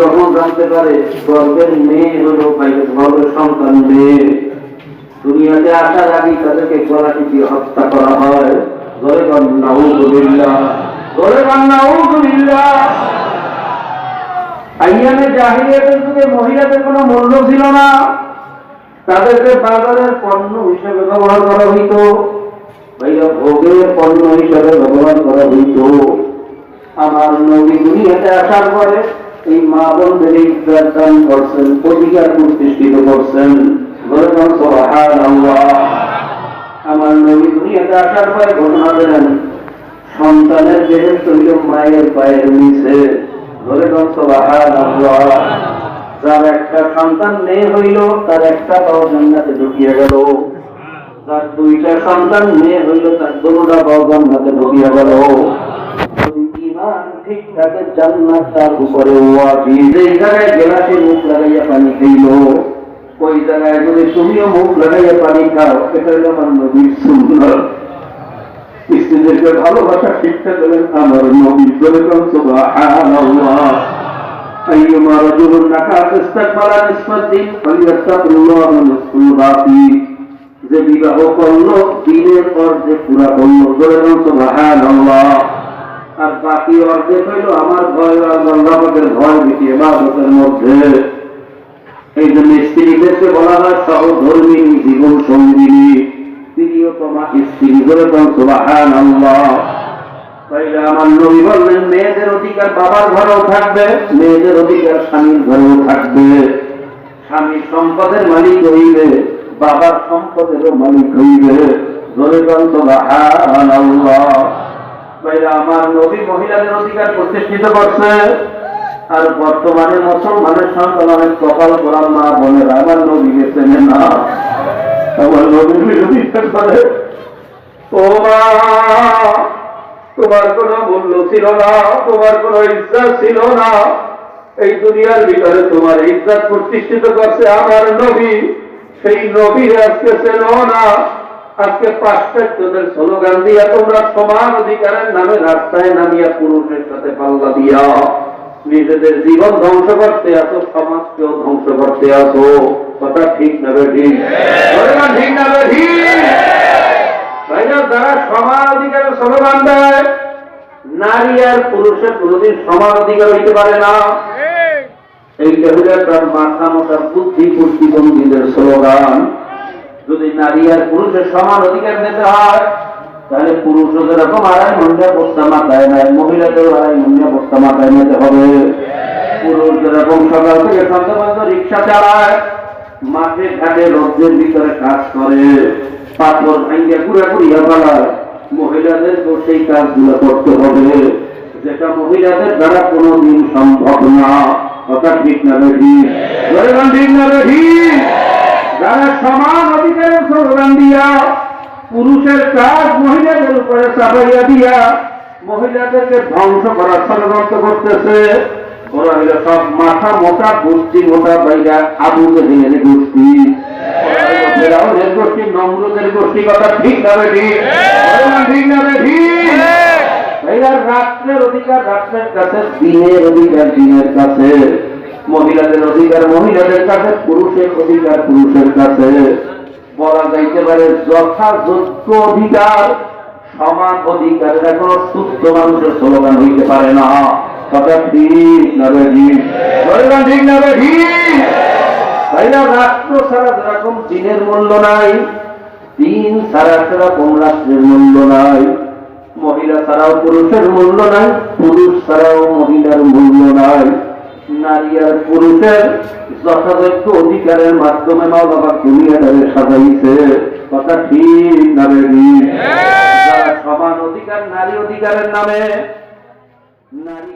যখন জানতে পারে, গর্বের মেয়ে হলো গর্বের সন্তান মেয়ে। দুনিয়াতে আসার আগে তাদেরকে গলা টিপিয়ে হত্যা করা হয়। ধরে নাউজুবিল্লাহ ধরে নাউজুবিল্লাহ আইয়ামে জাহিলিয়াতের যুগে মহিলাদের কোনো মূল্য ছিল না। তাদেরকে বাজারের পণ্য হিসেবে ব্যবহার করা হইত। ভাইয়া, ভোগের পণ্য হিসেবে ব্যবহার করা হইত। আমার নবী দুনিয়াতে আসার পরে এই মা বোনদের দান করছেন অধিকার প্রতিষ্ঠিত করছেন। আমার নবী দুনিয়াতে আসার পরে ঘটনা দিলেন সন্তানের দেহের তৈল মায়ের পায়ের নিচে ধরে যার একটা সন্তান মেয়ে হইল, তার একটা পাও জান্নাতে ঢুকিয়ে গেল। তার দুইটা সন্তান মেয়ে হইল, তার দুটা পাও জান্নাতে ঢুকিয়ে গেল। ঠিক থাকে জান্নাত তার উপরে ওয়াজিব যেই জায়গায় গেলাসে মুখ লাগাইয়া পানি খাইল ওই জায়গায় যদি তুমিও মুখ লাগাইয়া পানি খাও এটা হলো আমার নবীর সুন্নাত স্ত্রীদেরকে ভালোবাসা শিক্ষা দেবেন আমার নবী বলে সুবহানাল্লাহ أيما رجل نكا استقبل نصف الدين فليتق الله نصف الباقي যে বিবাহ করলো দিনের অর্ধেক পুরা করলো বলে সুবহানাল্লাহ আর বাকি অর্ধেক হইল আমার ভয় আর আল্লাহের ভয় বেশি এবাদতের মধ্যে। এই জন্য স্ত্রীদেরকে বলা হয় সহধর্মিনী জীবন সঙ্গিনী প্রিয়তমা স্ত্রী বলে, সুবহানাল্লাহ। তাইলে আমার নবী বললেন, মেয়েদের অধিকার বাবার ঘরেও থাকবে, মেয়েদের অধিকার স্বামীর ঘরেও থাকবে। স্বামী সম্পদের মালিক হইবে, বাবার সম্পদেরও মালিক হইবে। ধরে আমার নবী মহিলাদের অধিকার প্রতিষ্ঠিত করছে। আর বর্তমানে মুসলমানের সন্তান অনেক কপাল মা আমার না আমার করে ও তোমার কোনো মূল্য ছিল না, তোমার কোনো ইজ্জত ছিল না। এই দুনিয়ার ভিতরে তোমার ইজ্জত প্রতিষ্ঠিত করছে আমার নবী। সেই নবী আজকে চেন না। আজকে পাশ্চাত্যদের স্লোগান দিয়া তোমরা সমান অধিকারের নামে রাস্তায় নামিয়া পুরুষের সাথে পাল্লা দিয়া নিজেদের জীবন ধ্বংস করতে আসো, সমাজকেও ধ্বংস করতে আসো। কথা ঠিক না ঠিক? ঠিক না ঠিক? যারা সমান অধিকারের স্লোগান দেয়, নারী আর পুরুষের কোনোদিন সমান অধিকার হইতে পারে না। এই হলো তার মাথা মোটা বুদ্ধি প্রতিবন্ধীদের স্লোগান। যদি নারী আর পুরুষের সমান অধিকার দিতে হয়, তাহলে পুরুষও যেরকম আড়াই মহিলা বস্তা মাথায় নেয় মহিলাদেরও আড়াই মহিলা বস্তা মাথায় নিতে হবে। পুরুষ যেরকম সকাল থেকে সন্ধ্যা পর্যন্ত রিক্সা চালায়, মাঠে ঘাটে রোদ্রের ভিতরে কাজ করে, পাথর ভাঙ্গে পুরা পুরিয়া ফেলায়। মহিলাদেরকেও সেই কাজগুলো করতে হবে। যেটা মহিলাদের দ্বারা কোনোদিন সম্ভব না। কথা ঠিক না বেঠি ঠিক না বেঠি যারা সমান অধিকারের স্লোগান দিয়া পুরুষের কাজ মহিলাদের উপরে চাপাইয়া দিয়া মহিলাদেরকে ধ্বংস করার ষড়যন্ত্র করতেছে ওরা হইল সব মাথা মোটা বুদ্ধি মোটা বাইরা আবু জেহেলের গোষ্ঠী। ফেরাউনের গোষ্ঠী নমরুদের গোষ্ঠী কথা ঠিক না বেঠি ঠিক? না বেঠি রাত্রের অধিকার রাত্রের কাছে দিনের অধিকার দিনের কাছে। মহিলাদের অধিকার, মহিলাদের কাছে পুরুষের অধিকার, পুরুষের কাছে। বলা যাইতে পারে যথাযোগ্য অধিকার, সমান অধিকার। এটা সুস্থ মানুষের স্লোগান হইতে পারে না। ঠিক ঠিক? না ছাড়া যেরকম মূল্য নাই মূল্য নাই, মহিলা ছাড়াও পুরুষের মূল্য নাই, পুরুষ ছাড়াও মহিলার মূল্য নাই। নারী আর পুরুষের যথাযথ অধিকারের মাধ্যমে মা বাবা দুনিয়াটাকে সাজাইছে। কথা ঠিক না বেবি? সমান অধিকার নারী অধিকারের নামে নারী